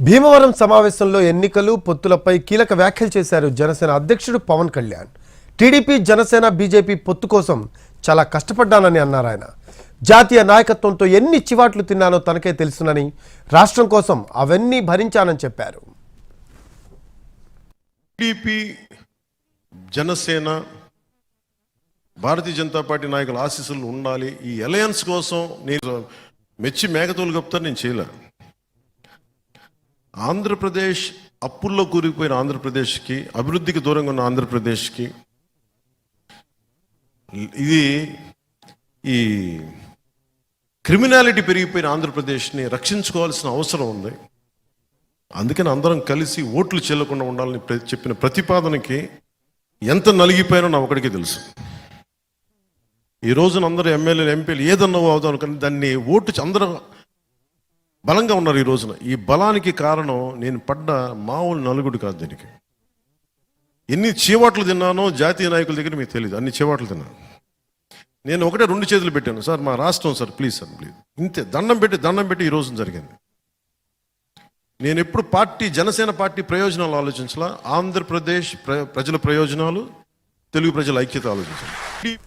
భీమవరం సమావేశంలో ఎన్నికలు పొత్తులపై కీలక వ్యాఖ్యలు చేశారు జనసేన అధ్యక్షుడు పవన్ కళ్యాణ్. టీడీపీ జనసేన బీజేపీ పొత్తు కోసం చాలా కష్టపడ్డానని అన్నారు ఆయన. జాతీయ నాయకత్వంతో ఎన్ని చివాట్లు తిన్నానో తనకే తెలుసునని రాష్ట్రం కోసం అవన్నీ భరించానని చెప్పారు. టీడీపీ జనసేన భారతీయ జనతా పార్టీ నాయకుల ఆశీస్సులు ఉండాలి. ఈ అలయన్స్ కోసం నేను మెచ్చి మేకతోలు కప్తాను నేను చేయలేను. ఆంధ్రప్రదేశ్ అప్పుల్లో కూరుకుపోయిన ఆంధ్రప్రదేశ్కి అభివృద్ధికి దూరంగా ఉన్న ఆంధ్రప్రదేశ్కి ఇది ఈ క్రిమినాలిటీ పెరిగిపోయిన ఆంధ్రప్రదేశ్ని రక్షించుకోవాల్సిన అవసరం ఉంది. అందుకని అందరం కలిసి ఓట్లు చెల్లకుండా ఉండాలని చెప్పిన ప్రతిపాదనకి ఎంత నలిగిపోయానో నా ఒకడికి తెలుసు. ఈ రోజున అందరూ ఎమ్మెల్యేలు ఎంపీలు ఏదన్నా అవుదాం కానీ దాన్ని ఓటు అందరూ బలంగా ఉన్నారు ఈ రోజున. ఈ బలానికి కారణం నేను పడ్డ మామూలు నలుగుడు కాదు దీనికి. ఎన్ని చీవాట్లు తిన్నానో జాతీయ నాయకుల దగ్గర మీకు తెలియదు అన్ని చీవాట్లు తిన్నాను. నేను ఒకటే రెండు చేతులు పెట్టాను. సార్ మా రాష్ట్రం సార్ ప్లీజ్ సార్ ప్లీజ్. ఇంతే దండం పెట్టి దండం పెట్టి ఈ రోజున జరిగింది. నేను ఎప్పుడు పార్టీ జనసేన పార్టీ ప్రయోజనాలు ఆలోచించాల. ఆంధ్రప్రదేశ్ ప్ర- ప్రజల ప్రయోజనాలు తెలుగు ప్రజల ఐక్యత ఆలోచించాలి.